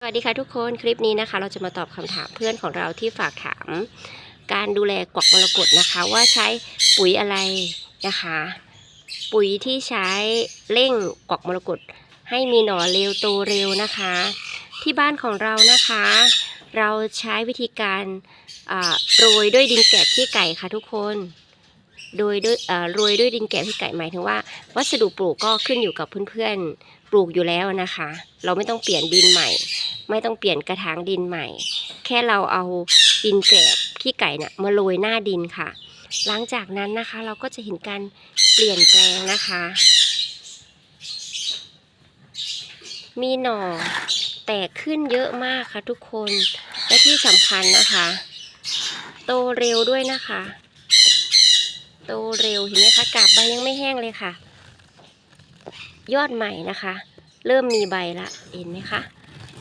สวัสดีค่ะทุกคนคลิปนี้นะคะ เราจะมาตอบคำถามเพื่อนของเราที่ฝากถาม การดูแลกวักมรกตนะคะ ว่าใช้ปุ๋ยอะไรนะคะ ปุ๋ยที่ใช้เร่งกวักมรกตให้มีหน่อเร็วโตเร็วนะคะ ที่บ้านของเรานะคะ เราใช้วิธีการโรยด้วยดินแกะขี้ไก่ค่ะทุกคนโดยด้วยโรยด้วยดินแกะขี้ไก่หมายถึงว่า วัสดุปลูกก็ขึ้นอยู่กับเพื่อนๆปลูกอยู่แล้วนะคะ เราไม่ต้องเปลี่ยนดินใหม่ ไม่ต้องเปลี่ยนกระถางดินใหม่ แค่เราเอาดินแกลบขี้ไก่เนี่ยมาโรยหน้าดินค่ะ หลังจากนั้นนะคะเราก็จะเห็นการเปลี่ยนแปลงนะคะ มีหน่อแตกขึ้นเยอะมากค่ะทุกคนและที่สำคัญนะคะ โตเร็วด้วยนะคะ โตเร็วเห็นไหมคะกาบใบยังไม่แห้งเลยค่ะ ยอดใหม่นะคะ เริ่มมีใบละเห็นไหมคะ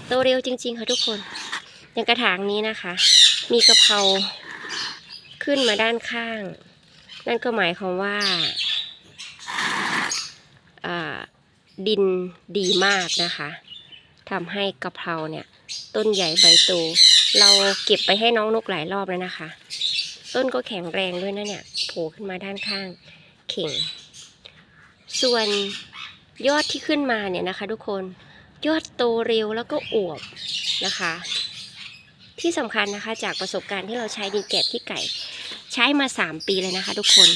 โตเร็วจริง ๆ ค่ะทุกคนอย่างกระถางนี้นะคะ มีกระเพราขึ้นมาด้านข้าง นั่นก็หมายความว่าดินดีมากนะคะทำให้กระเพราเนี่ย ต้นใหญ่ใบโตเราเก็บไปให้น้องนกหลายรอบแล้วนะคะ ต้นก็แข็งแรงด้วยนะเนี่ยโผล่ขึ้นมาด้านข้างเข่ง ส่วนยอดที่ขึ้นมาเนี่ยนะคะ ทุกคน ยอดโตเร็วแล้วก็อวบนะคะ ที่สำคัญนะคะจากประสบการณ์ที่เราใช้ดินแกะที่ไก่ ใช้มา 3 ปีเลยนะคะ ทุกคน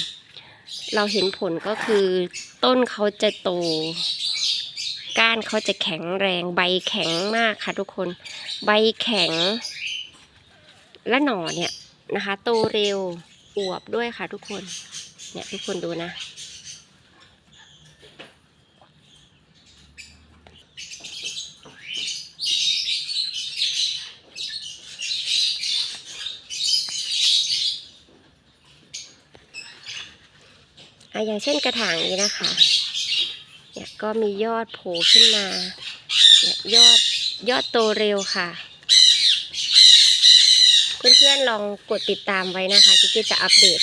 เราเห็นผลก็คือต้นเขาจะโต ก้านเขาจะแข็งแรงใบแข็งมากค่ะ ทุกคน ใบแข็ง และหน่อเนี่ยนะคะ โตเร็วอวบด้วยค่ะ ทุกคนเนี่ยทุกคนดูนะ อย่างเช่นกระถางนี้นะคะเนี่ยก็มียอดโผล่ขึ้นมาเนี่ยยอดยอดโตเร็วค่ะ เพื่อนๆลองกดติดตามไว้นะคะกิ๊กจะอัปเดต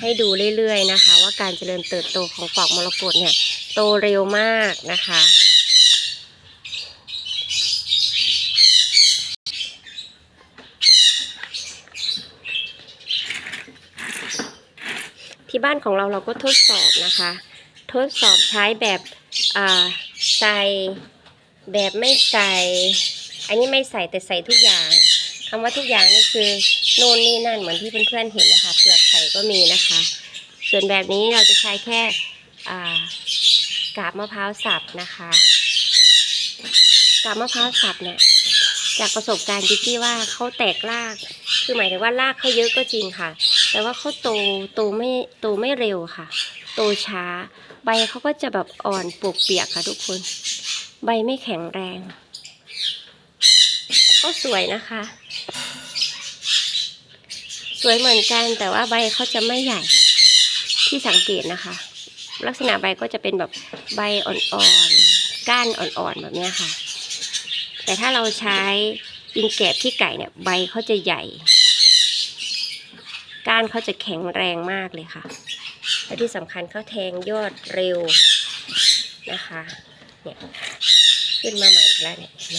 ให้ดูเรื่อยๆนะคะ ว่าการเจริญเติบโตของปอกมรกตเนี่ยโตเร็วมากนะคะ ที่บ้านของเราเราก็ทดสอบนะคะ ทดสอบใช้แบบใส่แบบไม่ใส่ อันนี้ไม่ใส่แต่ใส่ทุกอย่างคำว่าทุกอย่างนี่คือโน่นนี่นั่นเหมือนที่เพื่อนๆเห็นนะคะ เปลือกไข่ก็มีนะคะ ส่วนแบบนี้เราจะใช้แค่กาบมะพร้าวสับนะคะ กาบมะพร้าวสับเนี่ยจากประสบการณ์จิ๊กี้ว่าเขาแตกราก คือหมายถึงว่ารากเขาเยอะก็จริงค่ะ แต่ว่าเขาโตโตไม่โตไม่เร็วค่ะ โตช้า ใบเขาก็จะแบบอ่อนปวกเปียกค่ะทุกคน ใบไม่แข็งแรง ก็สวยนะคะ สวยเหมือนกันแต่ว่าใบเขาจะไม่ใหญ่ที่สังเกตนะคะ ลักษณะใบก็จะเป็นแบบใบอ่อนๆก้านอ่อนๆแบบนี้ค่ะ แต่ถ้าเราใช้ดินแกบที่ไก่เนี่ยใบเขาจะใหญ่ ก้านเขาจะแข็งแรงมากเลยค่ะ และที่สำคัญเขาแทงยอดเร็วนะคะเนี่ยขึ้นมาใหม่แล้วเนี่ยเนไหม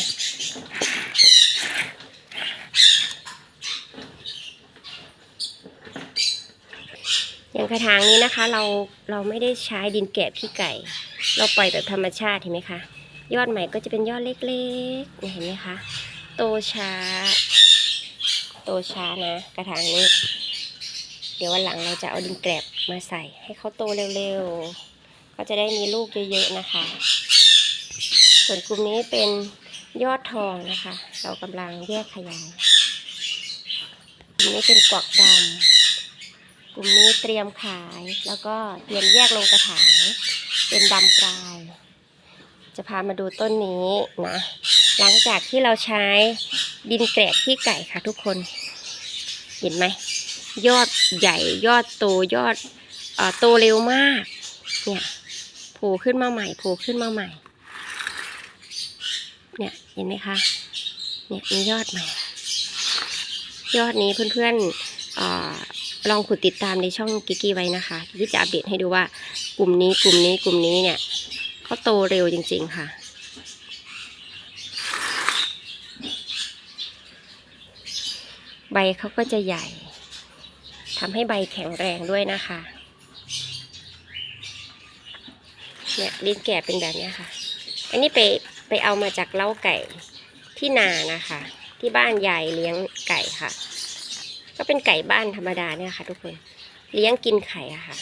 อย่างกระถางนี้นะคะเราเราไม่ได้ใช้ดินแกบขี้ไก่ เราปล่อยแบบธรรมชาติเห็นไหมคะ ยอดใหม่ก็จะเป็นยอดเล็กๆเห็นไหมคะ โตช้า โตช้านะ กระถางนี้ ดี๋ยววันหลังเราจะเอาดินแกลบมาใส่ให้เขาโตเร็วๆ ก็จะได้มีลูกเยอะๆนะคะ ส่วนกลุ่มนี้เป็นยอดทองนะคะ เรากำลังแยกขยายกลุ่มนี้เป็นกวักดำกลุ่มนี้เตรียมขายแล้วก็เตรียมแยกลงกระถางเป็นดำกลาย จะพามาดูต้นนี้นะ หลังจากที่เราใช้ดินแกลบที่ไก่ค่ะทุกคน เห็นไหม ยอดใหญ่ยอดโตยอดโตเร็วมาก เนี่ยโผล่ขึ้นมาใหม่โผล่ขึ้นมาใหม่ เนี่ยเห็นไหมคะ เนี่ยมียอดใหม่ ยอดนี้เพื่อนๆเออลองขุดติดตามในช่องกิกกี้ไว้นะคะที่จะอัปเดตให้ดูว่ากลุ่มนี้กลุ่มนี้กลุ่มนี้เนี่ยเขาโตเร็วจริง ๆค่ะใบเขาก็จะใหญ่ ทำให้ใบแข็งแรงด้วยนะคะเนี่ยดินแก่เป็นแบบนี้ค่ะ อันนี้ไปไปเอามาจากเล้าไก่ที่นานะคะ ที่บ้านยายเลี้ยงไก่ค่ะ ก็เป็นไก่บ้านธรรมดาเนี่ยค่ะ ทุกคนเลี้ยงกินไข่อะค่ะ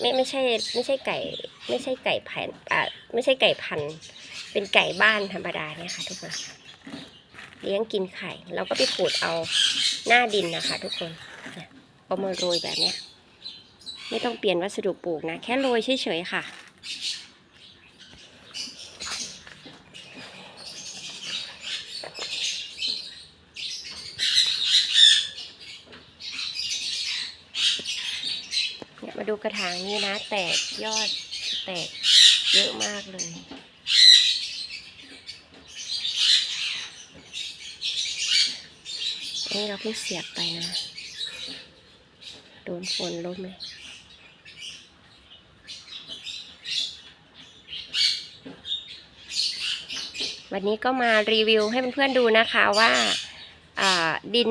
ไม่ไม่ใช่ไม่ใช่ไก่ ไม่ใช่ไก่พันอ่าไม่ใช่ไก่พัน เป็นไก่บ้านธรรมดาเนี่ยค่ะ ทุกคน เลี้ยงกินไข่เราก็ไปขูดเอาหน้าดินนะคะ ทุกคนเอามาโรยแบบนี้ไม่ต้องเปลี่ยนวัสดุปลูกนะ แค่โรยเฉยๆค่ะเนี่ยมาดูกระถางนี้นะ แตกยอดแตกเยอะมากเลย นนี้เราเพิ่งเสียบไปนะ โดนฝนลบไหมวันนี้ก็มารีวิวให้เพื่อนๆดูนะคะว่าดิน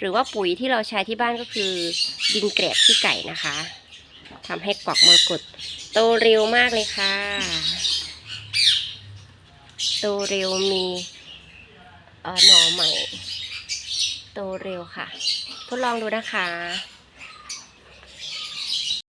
หรือว่าปุ๋ยที่เราใช้ที่บ้านก็คือ ดินแกลบขี้ไก่นะคะทำให้กวักมรกตโตเร็วมากเลยค่ะ โตเร็วมีหน่อใหม่ โตเร็วค่ะ ทดลองดูนะคะ